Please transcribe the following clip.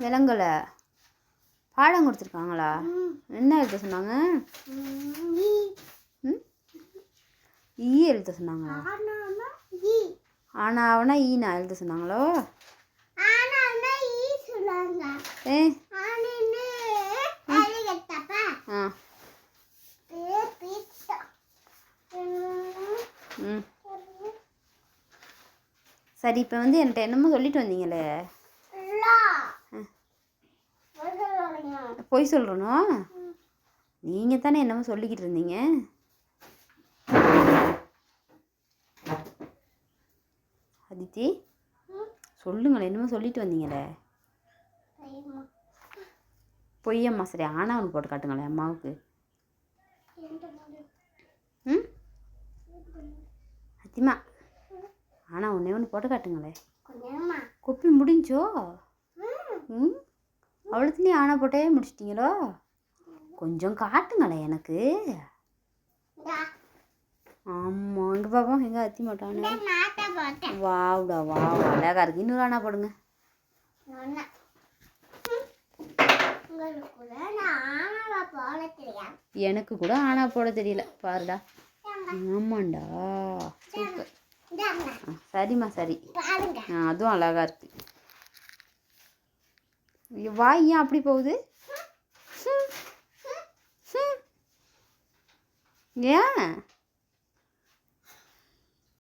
விலங்கலை பாடம் கொடுத்துருக்காங்களா. என்ன எழுத சொன்னாங்க. ஈ. ஈ எழுத சொன்னாங்களா ஆனானா ஈ. ஆனாவனா ஈனா எழுத சொன்னாங்களோ ஈ. ஏ. ஆ. ம். சரி இப்போ வந்து என்கிட்ட என்னமோ சொல்லிட்டு வந்தீங்களே. பொய் சொல்கிறனோ ம். நீங்கள் தானே என்னமோ சொல்லிக்கிட்டு இருந்தீங்க அதித்தி. சொல்லுங்களேன் என்னமோ சொல்லிட்டு வந்தீங்களே. பொய்யம்மா சரி ஆனா ஒன்று போட்டு காட்டுங்களேன் அம்மாவுக்கு. ம் அத்திமா ஆனால் ஒன்றே ஒன்று போட்டு காட்டுங்களே கொஞ்சமா. கொப்பி முடிஞ்சோ ம். அவ்வளோத்துலேயும் ஆனா போட்டே முடிச்சிட்டிங்களோ? கொஞ்சம் காட்டுங்களேன் எனக்கு. ஆமாம் இங்கே பாப்போம். எங்கே அத்தி மாட்டானே. வாவ்டா வாவ். அழகா இருக்கு. இன்னொரு ஆனா போடுங்க. எனக்கு கூட ஆனா போட தெரியல. பாருடா. ஆமாண்டா. சூப்பர். சரிம்மா சரி. அதுவும் அழகா இருக்கு. வாய் ஏன் அப்படி போகுது? ஏன்?